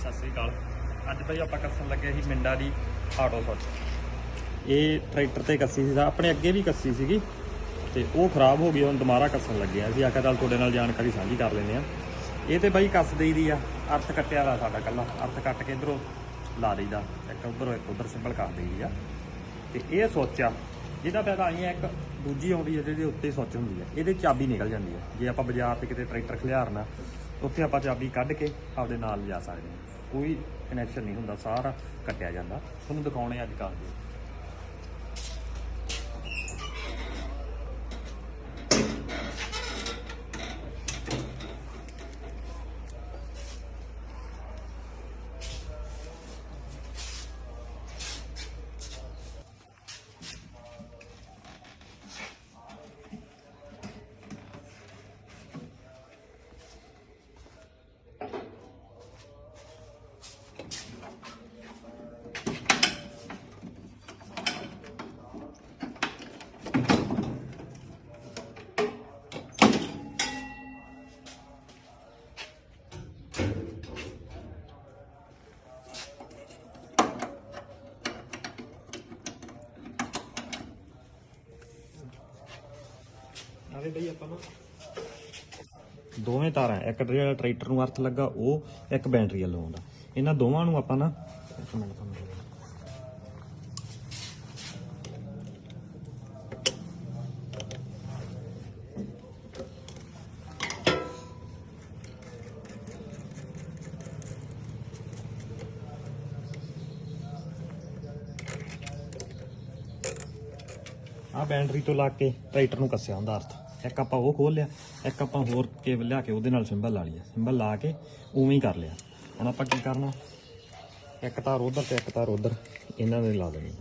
ਸਤਿ ਸ੍ਰੀ ਅਕਾਲ। ਅੱਜ ਬਈ ਆਪਾਂ ਕੱਸਣ ਲੱਗੇ ਸੀ ਮਿੰਡਾ ਦੀ ਆਟੋ ਸੱਚ ਇਹ ਟਰੈਕਟਰ ਤੇ ਕੱਸੀ ਸੀ, ਆਪਣੇ ਅੱਗੇ ਵੀ ਕੱਸੀ ਸੀਗੀ। ਤੇ ਉਹ ਖਰਾਬ ਹੋ ਗਈ, ਹੁਣ ਦੁਬਾਰਾ ਕੱਸਣ ਲੱਗੇ ਆ ਅਸੀਂ ਆਖਿਆ ਚੱਲ ਤੁਹਾਡੇ ਨਾਲ ਜਾਣਕਾਰੀ ਸਾਂਝੀ ਕਰ ਲੈਂਦੇ ਆ ਇਹ ਤੇ ਬਾਈ ਕੱਸ ਦੇਈਦੀ ਆ, ਅਰਥ ਕੱਟਿਆ ਵਾ ਸਾਡਾ ਕੱਲਾ। ਅਰਥ ਕੱਟ ਕੇ ਇਧਰੋਂ ਲਾ ਦਈਦਾ। ਇੱਕ ਉਧਰੋਂ, ਇੱਕ ਉਧਰ ਸਿੰਬਲ ਕਰ ਦਈਦੀ ਆ। ਤੇ ਇਹ ਸੋਚਿਆ ਜਿਹਦਾ ਪੈਦਾ ਆਈ ਹੈ ਇੱਕ ਦੂਜੀ ਆਉਂਦੀ ਹੈ ਜਿਹਦੇ ਉੱਤੇ ਸੋਚ ਹੁੰਦੀ ਹੈ ਇਹਦੇ ਚਾਬੀ ਨਿਕਲ ਜਾਂਦੀ ਹੈ ਜੇ ਆਪਾਂ ਬਾਜ਼ਾਰ ਤੇ ਕਿਤੇ ਟਰੈਕਟਰ ਖਲਿਆਰਨਾ ਉੱਥੇ ਆਪਾਂ ਚਾਬੀ ਕੱਢ ਕੇ ਆਪਦੇ ਨਾਲ ਲਿਜਾ ਸਕਦੇ ਹਾਂ। ਕੋਈ ਕਨੈਕਸ਼ਨ ਨਹੀਂ ਹੁੰਦਾ, ਸਾਰਾ ਕੱਟਿਆ ਜਾਂਦਾ। ਤੁਹਾਨੂੰ ਦਿਖਾਉਣੇ ਅੱਜ ਕੱਲ੍ਹ ਦੇ। ਨਾਲੇ ਬਈ ਆਪਾਂ ਨਾ। ਦੋਵੇਂ ਤਾਰਾਂ, ਇੱਕ ਜਿਹੜਾ ਟਰੈਕਟਰ ਨੂੰ ਅਰਥ ਲੱਗਾ, ਉਹ ਇੱਕ ਬੈਟਰੀ ਵੱਲੋਂ ਆਉਂਦਾ। ਇਹਨਾਂ ਦੋਵਾਂ ਨੂੰ ਆਪਾਂ ਨਾ ਇੱਕ ਮਿੰਟ ਤੁਹਾਨੂੰ ਦੇ ਆਹ ਬੈਟਰੀ ਤੋਂ ਲਾ ਕੇ ਟਰੈਕਟਰ ਨੂੰ ਕੱਸਿਆ ਹੁੰਦਾ ਅਰਥ। ਇੱਕ ਆਪਾਂ ਉਹ ਖੋਲ ਲਿਆ, ਇੱਕ ਆਪਾਂ ਹੋਰ ਕੇਬਲ ਲਿਆ ਕੇ ਉਹਦੇ ਨਾਲ ਸਿੰਬਲ ਲਾ ਲਿਆ ਸਿੰਬਲ ਲਾ ਕੇ ਉਵੇਂ ਹੀ ਕਰ ਲਿਆ। ਹੁਣ ਆਪਾਂ ਕੀ ਕਰਨਾ? ਇੱਕ ਤਾਰ ਉਧਰ ਤੇ ਇੱਕ ਤਾਰ ਉਧਰ, ਇਹਨਾਂ ਨੇ ਲਾ ਦੇਣੀ।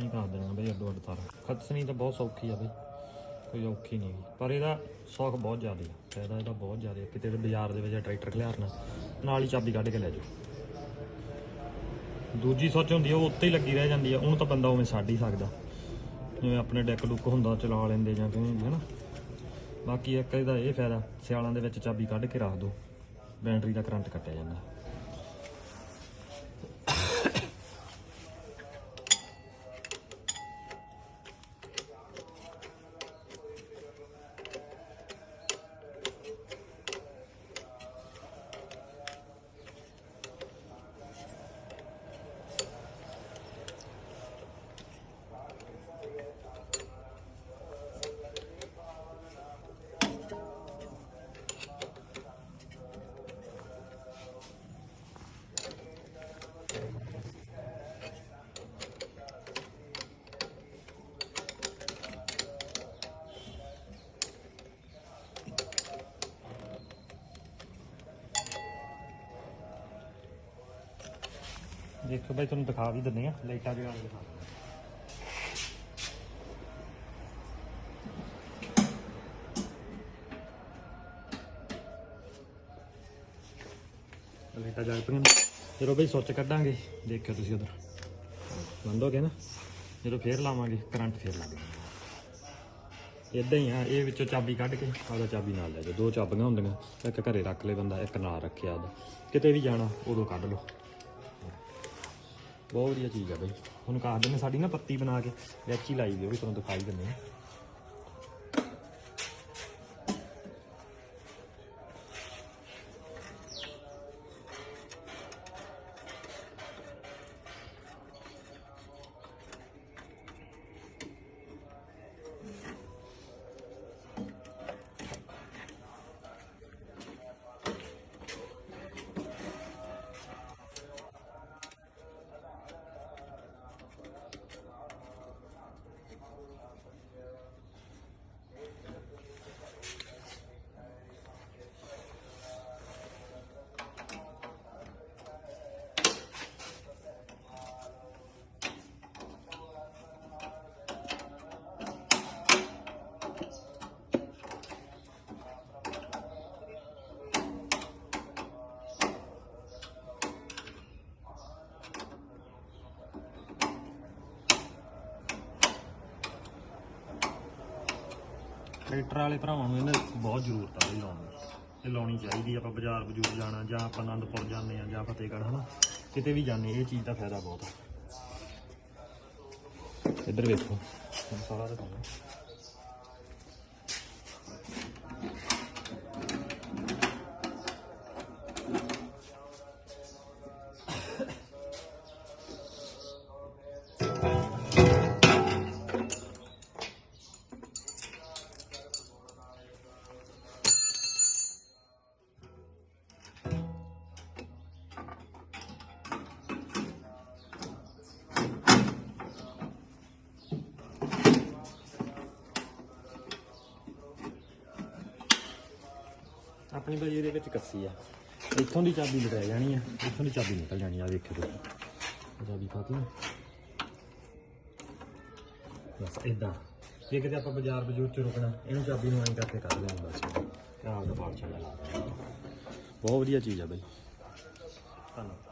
ਮੈਂ ਕਰ ਦੇਣਾ ਬਈ ਅੱਡੋ ਅੱਡ ਤਾਰ। ਖਤਸਣੀ ਤਾਂ ਬਹੁਤ ਸੌਖੀ ਆ ਬਈ, ਕੋਈ ਔਖੀ ਨਹੀਂ ਪਰ ਇਹਦਾ ਸੌਖ ਬਹੁਤ ਜ਼ਿਆਦਾ ਹੈ ਫਾਇਦਾ ਇਹਦਾ ਬਹੁਤ ਜ਼ਿਆਦਾ ਹੈ ਕਿਤੇ ਬਾਜ਼ਾਰ ਦੇ ਵਿੱਚ ਟਰੈਕਟਰ ਖਲਿਆਰਨਾ ਨਾਲ ਹੀ ਚਾਬੀ ਕੱਢ ਕੇ ਲੈ ਜਾਓ। ਦੂਜੀ ਸੋਚ ਹੁੰਦੀ ਹੈ ਉਹ ਉੱਤੇ ਹੀ ਲੱਗੀ ਰਹਿ ਜਾਂਦੀ ਹੈ ਉਹਨੂੰ ਤਾਂ ਬੰਦਾ ਉਵੇਂ ਛੱਡ ਹੀ ਸਕਦਾ। ਜਿਵੇਂ ਆਪਣੇ ਡੈਕ ਡੁੱਕ ਹੁੰਦਾ, ਚਲਾ ਲੈਂਦੇ ਜਾਂ ਕਿਵੇਂ ਵੀ ਹਨਾ? ਬਾਕੀ ਇੱਕ ਇਹਦਾ ਇਹ ਫਾਇਦਾ, ਸਿਆਲਾਂ ਦੇ ਵਿੱਚ ਚਾਬੀ ਕੱਢ ਕੇ ਰੱਖ ਦੋ। ਬੈਟਰੀ ਦਾ ਕਰੰਟ ਕੱਟਿਆ ਜਾਂਦਾ। ਦੇਖੋ ਬਾਈ ਤੁਹਾਨੂੰ ਦਿਖਾ ਵੀ ਦਿੰਦੇ ਆ ਲਾਈਟਾਂ ਜਗਾ ਕੇ ਦਿਖਾ ਲਾਈਟਾਂ ਜਗ ਪਈਆਂ ਜਦੋਂ ਬਈ ਸੁੱਚ ਕੱਢਾਂਗੇ, ਦੇਖਿਓ ਤੁਸੀਂ ਉਧਰ। ਬੰਦ ਹੋ ਗਿਆ ਨਾ? ਜਦੋਂ ਫੇਰ ਲਾਵਾਂਗੇ, ਕਰੰਟ ਫੇਰ ਲੱਗੇਗਾ ਇਦਾਂ ਹੀ ਆ, ਇਹ ਵਿੱਚੋਂ ਚਾਬੀ ਕੱਢ ਕੇ ਆਪਦਾ ਚਾਬੀ ਨਾਲ ਲੈ ਜਾਓ। ਦੋ ਚਾਬੀਆਂ ਹੁੰਦੀਆਂ, ਇੱਕ ਘਰੇ ਰੱਖ ਲੈ ਬੰਦਾ, ਇੱਕ ਨਾਲ ਰੱਖਿਆ ਉਹਦਾ ਕਿਤੇ ਵੀ ਜਾਣਾ, ਉਦੋਂ ਕੱਢ ਲਓ। ਬਹੁਤ ਵਧੀਆ ਚੀਜ਼ ਆ ਬਈ। ਤੁਹਾਨੂੰ ਕਾਹ ਦਿੰਦੇ ਸਾਡੀ ਨਾ ਪੱਤੀ ਬਣਾ ਕੇ ਵਿੱਚ ਹੀ ਲਾਈ ਦੀ, ਉਹ ਵੀ ਤੁਹਾਨੂੰ ਦਿਖਾਈ ਦਿੰਦੇ ਆ। ਟਰੈਕਟਰ ਵਾਲੇ ਭਰਾਵਾਂ ਨੂੰ ਇਹਨਾਂ ਦੀ ਬਹੁਤ ਜ਼ਰੂਰਤ ਆ ਇਹ ਲਾਉਣ ਦੀ। ਇਹ ਲਾਉਣੀ ਚਾਹੀਦੀ ਆਪਾਂ ਬਾਜ਼ਾਰ ਬਜੂਰ ਜਾਣਾ, ਜਾਂ ਆਪਾਂ ਆਨੰਦਪੁਰ ਜਾਂਦੇ ਆ, ਜਾਂ ਫਤਿਹਗੜ੍ਹ, ਹਨਾ? ਕਿਤੇ ਵੀ ਜਾਂਦੇ ਇਹ ਚੀਜ਼ ਦਾ ਫਾਇਦਾ ਬਹੁਤ ਆ। ਇੱਧਰ ਵੇਖੋ, ਹੁਣ ਸਾਰਾ ਦਿਖਾਉਣਾ ਆਪਣੀ ਬਾਈ ਇਹਦੇ ਵਿੱਚ ਕੱਸੀ ਆ। ਇੱਥੋਂ ਦੀ ਚਾਬੀ ਲਟਾਈ ਜਾਣੀ ਆ। ਇੱਥੋਂ ਦੀ ਚਾਬੀ ਨਿਕਲ ਜਾਣੀ ਆ ਵੇਖੋ ਤੁਸੀਂ। ਚਾਬੀ ਪਾਤੀ ਬਸ ਇਦਾਂ ਜੇ ਕਿਤੇ ਆਪਾਂ ਬਾਜ਼ਾਰ ਬਜੂਰ ਚ ਰੁਕਣਾ, ਇਹਨੂੰ ਚਾਬੀ ਨੂੰ ਐਂ ਕਰਕੇ ਕੱਢ ਲੈਣਾ ਬਸ। ਆਹ ਦਾ ਪਾੜ ਛੱਡ ਲਾ। ਬਹੁਤ ਵਧੀਆ ਚੀਜ਼ ਆ ਬਾਈ। ਧੰਨਵਾਦ।